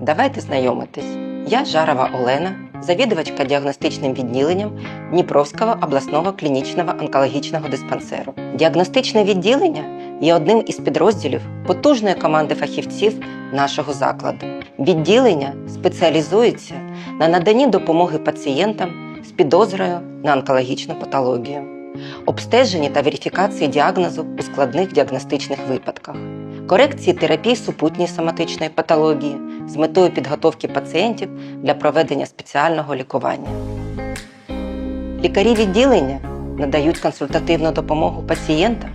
Давайте знайомитись. Я Жарова Олена, завідувачка діагностичним відділенням Дніпровського обласного клінічного онкологічного диспансеру. Діагностичне відділення є одним із підрозділів потужної команди фахівців нашого закладу. Відділення спеціалізується на наданні допомоги пацієнтам з підозрою на онкологічну патологію, обстеженні та верифікації діагнозу у складних діагностичних випадках, корекції терапії супутньої соматичної патології з метою підготовки пацієнтів для проведення спеціального лікування. Лікарі відділення надають консультативну допомогу пацієнтам,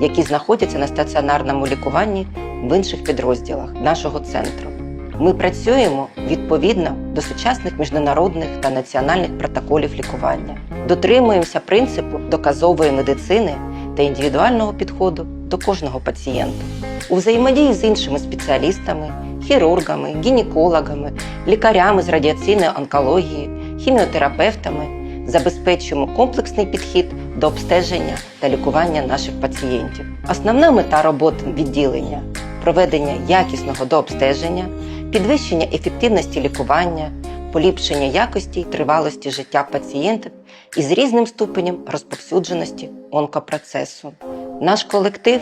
які знаходяться на стаціонарному лікуванні в інших підрозділах нашого центру. Ми працюємо відповідно до сучасних міжнародних та національних протоколів лікування, дотримуємося принципу доказової медицини та індивідуального підходу до кожного пацієнта. У взаємодії з іншими спеціалістами, хірургами, гінекологами, лікарями з радіаційної онкології, хіміотерапевтами забезпечуємо комплексний підхід до обстеження та лікування наших пацієнтів. Основна мета роботи відділення проведення якісного дообстеження, підвищення ефективності лікування, поліпшення якості й тривалості життя пацієнтів із різним ступенем розповсюдженості онкопроцесу. Наш колектив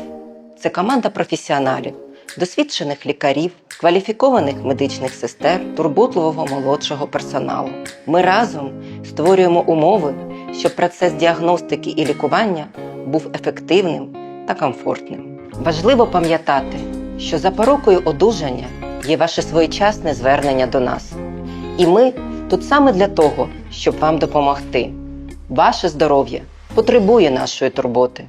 це команда професіоналів, досвідчених лікарів, кваліфікованих медичних сестер, турботливого молодшого персоналу. Ми разом створюємо умови, щоб процес діагностики і лікування був ефективним та комфортним. Важливо пам'ятати, що запорукою одужання є ваше своєчасне звернення до нас. І ми тут саме для того, щоб вам допомогти. Ваше здоров'я потребує нашої турботи.